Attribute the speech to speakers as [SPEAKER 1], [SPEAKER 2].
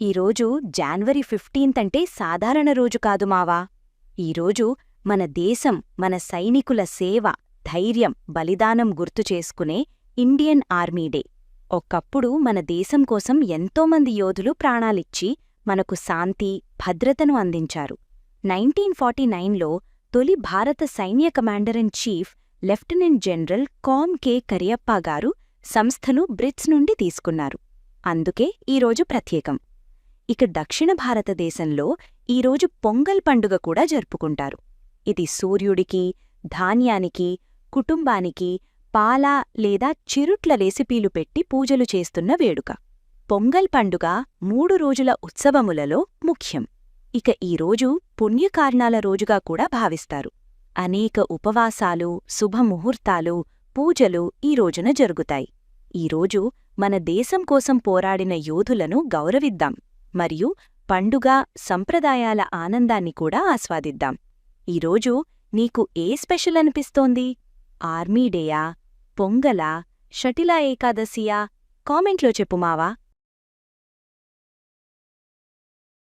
[SPEAKER 1] ఈరోజు January fifteenth అంటే సాధారణ రోజు కాదు మావా. ఈరోజు మన దేశం మన సైనికుల సేవ ధైర్యం బలిదానం గుర్తు చేసుకునే ఇండియన్ ఆర్మీ డే. ఒకప్పుడు మన దేశం కోసం ఎంతోమంది యోధులు ప్రాణాలిచ్చి మనకు శాంతి భద్రతను అందించారు. నైన్టీన్ ఫార్టీ నైన్లో తొలి భారత సైన్య commander in chief lieutenant general com K Cariappa గారు సంస్థను బ్రిట్స్ నుండి తీసుకున్నారు. అందుకే ఈరోజు ప్రత్యేకం. ఇక దక్షిణ భారతదేశంలో ఈరోజు పొంగల్ పండుగ కూడా జరుపుకుంటారు. ఇది సూర్యుడికి ధాన్యానికి కుటుంబానికి పాల లేదా చిరుట్ల రెసిపీలు పెట్టి పూజలు చేస్తున్న వేడుక. పొంగల్ పండుగ మూడు రోజుల ఉత్సవములలో ముఖ్యం. ఇక ఈరోజు పుణ్యకారణాల రోజుగా కూడా భావిస్తారు. అనేక ఉపవాసాలు శుభముహూర్తాలు పూజలు ఈ రోజున జరుగుతాయి. ఈరోజు మన దేశం కోసం పోరాడిన యోధులను గౌరవిద్దాం. మరియు పండుగ సంప్రదాయాల ఆనందాన్ని కూడా ఆస్వాదిద్దాం. ఈరోజు నీకు ఏ స్పెషల్ అనిపిస్తోంది? ఆర్మీ డేయా? పొంగలా? షటిలా ఏకాదశియా? కామెంట్లో చెప్పు మావా.